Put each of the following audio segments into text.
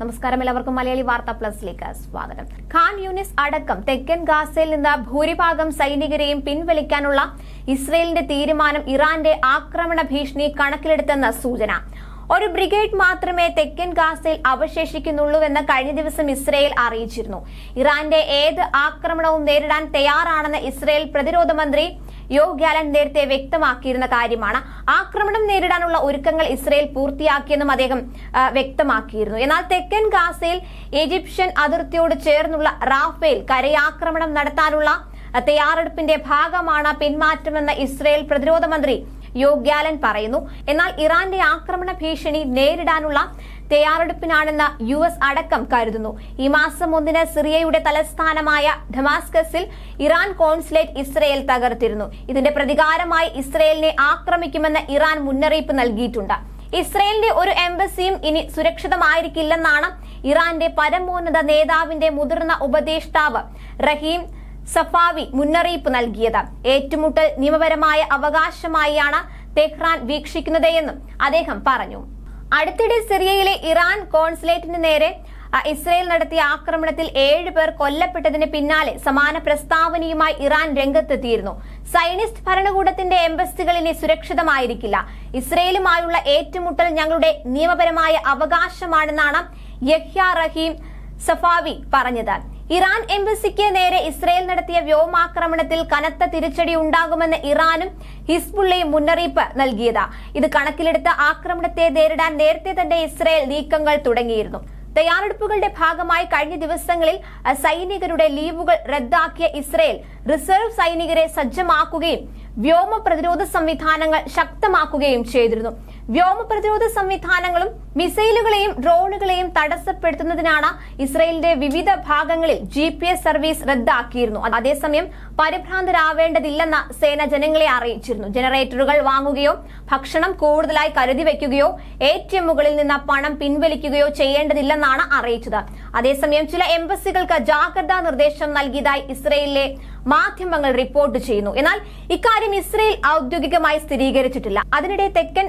നമസ്കാരം എല്ലാവർക്കും മലയാളി വാർത്ത പ്ലസിലേക്ക് സ്വാഗതം. ഖാൻ യൂണിസ് അടക്കം തെക്കൻ ഗാസയിൽ നിന്ന് ഭൂരിഭാഗം സൈനികരെയും പിൻവലിക്കാനുള്ള ഇസ്രയേലിന്റെ തീരുമാനം ഇറാന്റെ ആക്രമണ ഭീഷണി കണക്കിലെടുത്തെന്ന സൂചന. ഒരു ബ്രിഗേഡ് മാത്രമേ തെക്കൻ ഗാസയിൽ അവശേഷിക്കുന്നുള്ളൂവെന്ന് കഴിഞ്ഞ ദിവസം ഇസ്രയേൽ അറിയിച്ചിരുന്നു. ഇറാന്റെ ഏത് ആക്രമണവും നേരിടാൻ തയ്യാറാണെന്ന് ഇസ്രയേൽ പ്രതിരോധ മന്ത്രി യോ ഗാലൻ നേരത്തെ വ്യക്തമാക്കിയിരുന്ന കാര്യമാണ്. ആക്രമണം നേരിടാനുള്ള ഒരുക്കങ്ങൾ ഇസ്രയേൽ പൂർത്തിയാക്കിയെന്നും അദ്ദേഹം വ്യക്തമാക്കിയിരുന്നു. എന്നാൽ തെക്കൻ ഗാസയിൽ ഈജിപ്ഷ്യൻ അതിർത്തിയോട് ചേർന്നുള്ള റാഫേൽ കരയാക്രമണം നടത്താനുള്ള തയ്യാറെടുപ്പിന്റെ ഭാഗമാണ് പിന്മാറ്റമെന്ന് ഇസ്രയേൽ പ്രതിരോധ മന്ത്രി യോ ഗാലൻ പറയുന്നു. എന്നാൽ ഇറാന്റെ ആക്രമണ ഭീഷണി നേരിടാനുള്ള തയ്യാറെടുപ്പിനാണെന്ന് യു എസ് അടക്കം കരുതുന്നു. ഈ മാസം ഒന്നിന് സിറിയയുടെ തലസ്ഥാനമായ ഡമാസ്കസിൽ ഇറാൻ കോൺസുലേറ്റ് ഇസ്രയേൽ തകർത്തിരുന്നു. ഇതിന്റെ പ്രതികാരമായി ഇസ്രയേലിനെ ആക്രമിക്കുമെന്ന് ഇറാൻ മുന്നറിയിപ്പ് നൽകിയിട്ടുണ്ട്. ഇസ്രയേലിന്റെ ഒരു എംബസിയും ഇനി സുരക്ഷിതമായിരിക്കില്ലെന്നാണ് ഇറാന്റെ പരമോന്നത നേതാവിന്റെ മുതിർന്ന ഉപദേഷ്ടാവ് റഹീം സഫാവി മുന്നറിയിപ്പ് നൽകിയത്. ഏറ്റുമുട്ടൽ നിയമപരമായ അവകാശമായാണ് തെഹ്റാൻ വീക്ഷിക്കുന്നതെന്നും അദ്ദേഹം പറഞ്ഞു. അടുത്തിടെ സിറിയയിലെ ഇറാൻ കോൺസുലേറ്റിന് നേരെ ഇസ്രയേൽ നടത്തിയ ആക്രമണത്തിൽ ഏഴ് പേർ കൊല്ലപ്പെട്ടതിന് പിന്നാലെ സമാന പ്രസ്താവനയുമായി ഇറാൻ രംഗത്തെത്തിയിരുന്നു. സൈനിസ്റ്റ് ഭരണകൂടത്തിന്റെ എംബസികൾ ഇനി സുരക്ഷിതമായിരിക്കില്ല. ഇസ്രയേലുമായുള്ള ഏറ്റുമുട്ടൽ ഞങ്ങളുടെ നിയമപരമായ അവകാശമാണെന്നാണ് യഹ്യ റഹീം സഫാവി പറഞ്ഞത്. ഇറാൻ എംബസിക്ക് നേരെ ഇസ്രയേൽ നടത്തിയ വ്യോമാക്രമണത്തിൽ കനത്ത തിരിച്ചടി ഉണ്ടാകുമെന്ന് ഇറാനും ഹിസ്ബുള്ളയും മുന്നറിയിപ്പ് നൽകിയത്. ഇത് കണക്കിലെടുത്ത് ആക്രമണത്തെ നേരിടാൻ നേരത്തെ തന്നെ ഇസ്രയേൽ നീക്കങ്ങൾ തുടങ്ങിയിരുന്നു. തയ്യാറെടുപ്പുകളുടെ ഭാഗമായി കഴിഞ്ഞ ദിവസങ്ങളിൽ സൈനികരുടെ ലീവുകൾ റദ്ദാക്കിയ ഇസ്രയേൽ റിസർവ് സൈനികരെ സജ്ജമാക്കുകയും വ്യോമ പ്രതിരോധ സംവിധാനങ്ങൾ ശക്തമാക്കുകയും ചെയ്തിരുന്നു. വ്യോമ പ്രതിരോധ സംവിധാനങ്ങളും മിസൈലുകളെയും ഡ്രോണുകളെയും തടസ്സപ്പെടുത്തുന്നതിനാണ് ഇസ്രയേലിന്റെ വിവിധ ഭാഗങ്ങളിൽ ജി സർവീസ് റദ്ദാക്കിയിരുന്നു. അതേസമയം പരിഭ്രാന്തരാവേണ്ടതില്ലെന്ന സേന ജനങ്ങളെ അറിയിച്ചിരുന്നു. ജനറേറ്ററുകൾ വാങ്ങുകയോ ഭക്ഷണം കൂടുതലായി കരുതി വയ്ക്കുകയോ എ ടി എമ്മുകളിൽ നിന്ന് പണം പിൻവലിക്കുകയോ ചെയ്യേണ്ടതില്ലെന്നാണ് അറിയിച്ചത്. അതേസമയം ചില എംബസികൾക്ക് ജാഗ്രതാ നിർദ്ദേശം നൽകിയതായി ഇസ്രയേലിലെ മാധ്യമങ്ങൾ റിപ്പോർട്ട് ചെയ്യുന്നു. എന്നാൽ ഇക്കാര്യം ഇസ്രയേൽ ഔദ്യോഗികമായി സ്ഥിരീകരിച്ചിട്ടില്ല. അതിനിടെ തെക്കൻ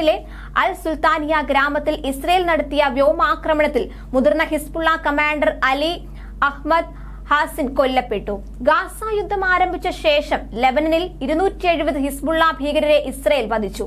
ലെബനനിലെ അൽ സുൽത്താനിയ ഗ്രാമത്തിൽ ഇസ്രയേൽ നടത്തിയ വ്യോമാക്രമണത്തിൽ മുതിർന്ന Hezbollah commander Ali Ahmad Hasin കൊല്ലപ്പെട്ടു. ഗാസ യുദ്ധം ആരംഭിച്ച ശേഷം ലെബനനിൽ ഇരുന്നൂറ്റി എഴുപത് ഹിസ്ബുള്ള ഭീകരരെ ഇസ്രയേൽ വധിച്ചു.